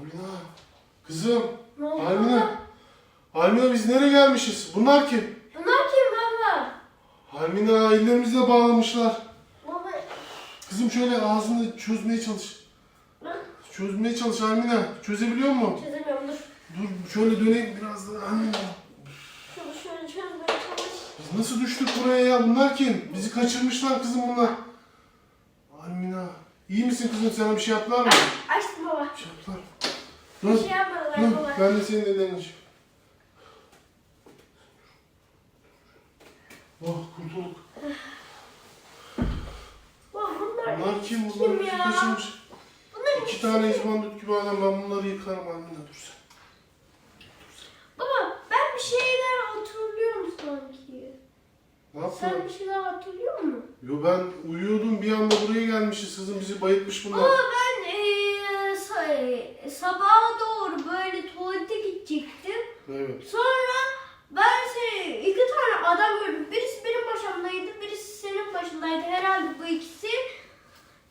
Almina. Kızım. Ne oldu Almina. Almina biz nereye gelmişiz? Bunlar kim? Bunlar kim baba? Almina ellerimizle bağlamışlar. Baba. Kızım şöyle ağzını çözmeye çalış. Ben Çözmeye çalış Almina. Çözebiliyor musun? çözemiyorum dur. Dur şöyle döneyim biraz daha. Almina. Şunu şöyle çözmeye çalış. Biz nasıl düştük buraya ya? Bunlar kim? Bizi kaçırmışlar kızım bunlar. Almina. İyi misin kızım? Sana bir şey yaptılar mı? Açtım baba. Bir şey yaptılar. Bir Dur. şey Dur. Ben de senin ellerini. Oh kurtulduk. Baba bunlar, Bunlar kim? Bunlar kim ya? kaçırmış. Bunlar İki tane izbandut gibi adam. Ben bunları yıkarım Almina. Dur sen. Baba ben bir şeyler hatırlıyorum sanki. Ne yaptın? Sen bir şeyler hatırlıyor musun? Yo ben uyuyordum bir anda buraya gelmişiz. Kızım bizi bayıltmış bunlar. Baba ben sa- sabaha doğru böyle tuvalete gidecektim. Evet. Sonra ben seni iki tane adam gördüm. Birisi benim başımdaydı, birisi senin başındaydı. Herhalde bu ikisi.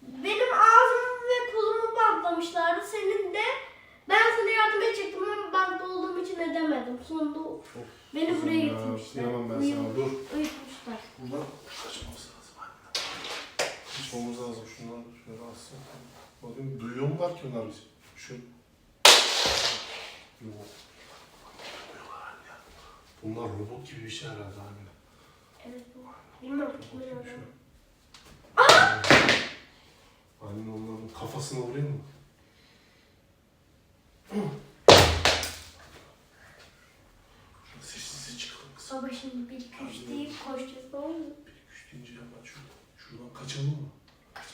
Benim ağzımı ve kolumu bantlamışlardı. Senin de ben sana yardım edecektim ama bantlı olduğum için edemedim. Sonunda beni Kızım buraya ya, getirmişler. kıyamam ben Uyum- sana. Dur. Uyutmuşlar. Buradan kaçmamız lazım. Kaçmamız lazım. Şunları şöyle alsın. Bakın duyuyor mular ki bunlar bizi? Şu. Yok. Bunlar robot gibi bir şey herhalde Almina. Evet bu. Bakayım bilmiyorum. şu. Almina onların kafasına vuruyor mu? Şöyle Sessiz çıkalım kızım. Baba şimdi bir iki üç deyip koşacağız tamam mı? Bir güç deyince hemen şuradan, şuradan kaçalım mı? Kapı.